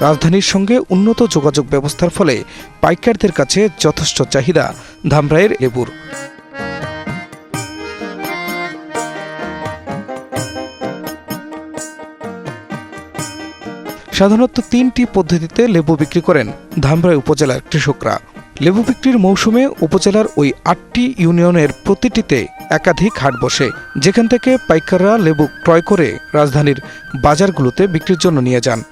রাজধানীর সঙ্গে উন্নত যোগাযোগ ব্যবস্থার ফলে পাইকারদের কাছে যথেষ্ট চাহিদা। ধামরাইয়ের লেবুর। সাধারণত তিনটি পদ্ধতিতে লেবু বিক্রি করেন ধামরাই উপজেলার কৃষকরা। লেবু বিক্রির মৌসুমে উপজেলার ওই আটটি ইউনিয়নের প্রতিটিতে একাধিক হাট বসে। যেখান থেকে পাইকাররা লেবু ক্রয় করে রাজধানীর বাজারগুলোতে বিক্রির জন্য নিয়ে যান।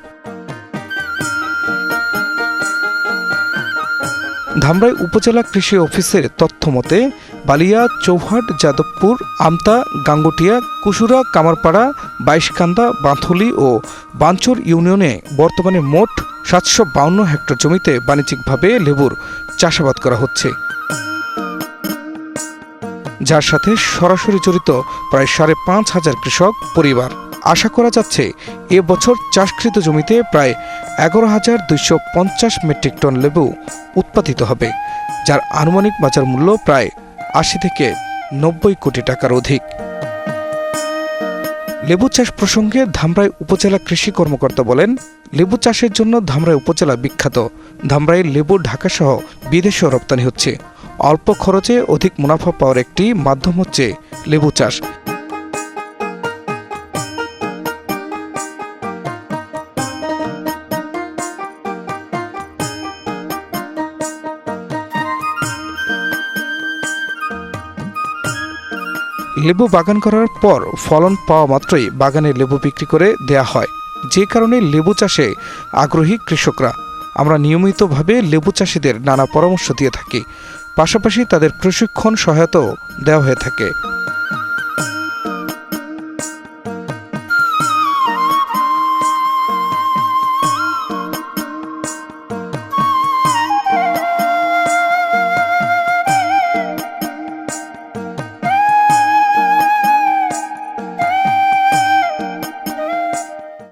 ধামরাই উপজেলা কৃষি অফিসের তথ্য মতে বালিয়া, চৌহাট, যাদবপুর, আমতা, গাঙ্গুটিয়া কুসুরা কামারপাড়া, বাইশকান্দা, বাঁথুলি ও বাঞ্চর ইউনিয়নে বর্তমানে মোট সাতশো বাউন্ন হেক্টর জমিতে বাণিজ্যিকভাবে লেবুর চাষাবাদ করা হচ্ছে। যার সাথে সরাসরি জড়িত প্রায় সাড়ে পাঁচ হাজার কৃষক পরিবার। আশা করা যাচ্ছে, এ বছর চাষকৃত জমিতে প্রায় এগারো হাজার দুইশো পঞ্চাশ মেট্রিক টন লেবু উৎপাদিত হবে, যার আনুমানিক বাজার মূল্য প্রায় আশি থেকে নব্বই কোটি টাকার অধিক। লেবু চাষ প্রসঙ্গে ধামরাই উপজেলা কৃষি কর্মকর্তা বলেন, লেবু চাষের জন্য ধামরাই উপজেলা বিখ্যাত। ধামরাইয়ের লেবু ঢাকাসহ বিদেশেও রপ্তানি হচ্ছে। অল্প খরচে অধিক মুনাফা পাওয়ার একটি মাধ্যম হচ্ছে লেবু চাষ। লেবু বাগান করার পর ফলন পাওয়া মাত্রই বাগানে লেবু বিক্রি করে দেয়া হয়। যে কারণে লেবু চাষে আগ্রহী কৃষকরা। আমরা নিয়মিতভাবে লেবু চাষিদের নানা পরামর্শ দিয়ে থাকি। পাশাপাশি তাদের প্রশিক্ষণ সহায়তাও দেওয়া হয়ে থাকে।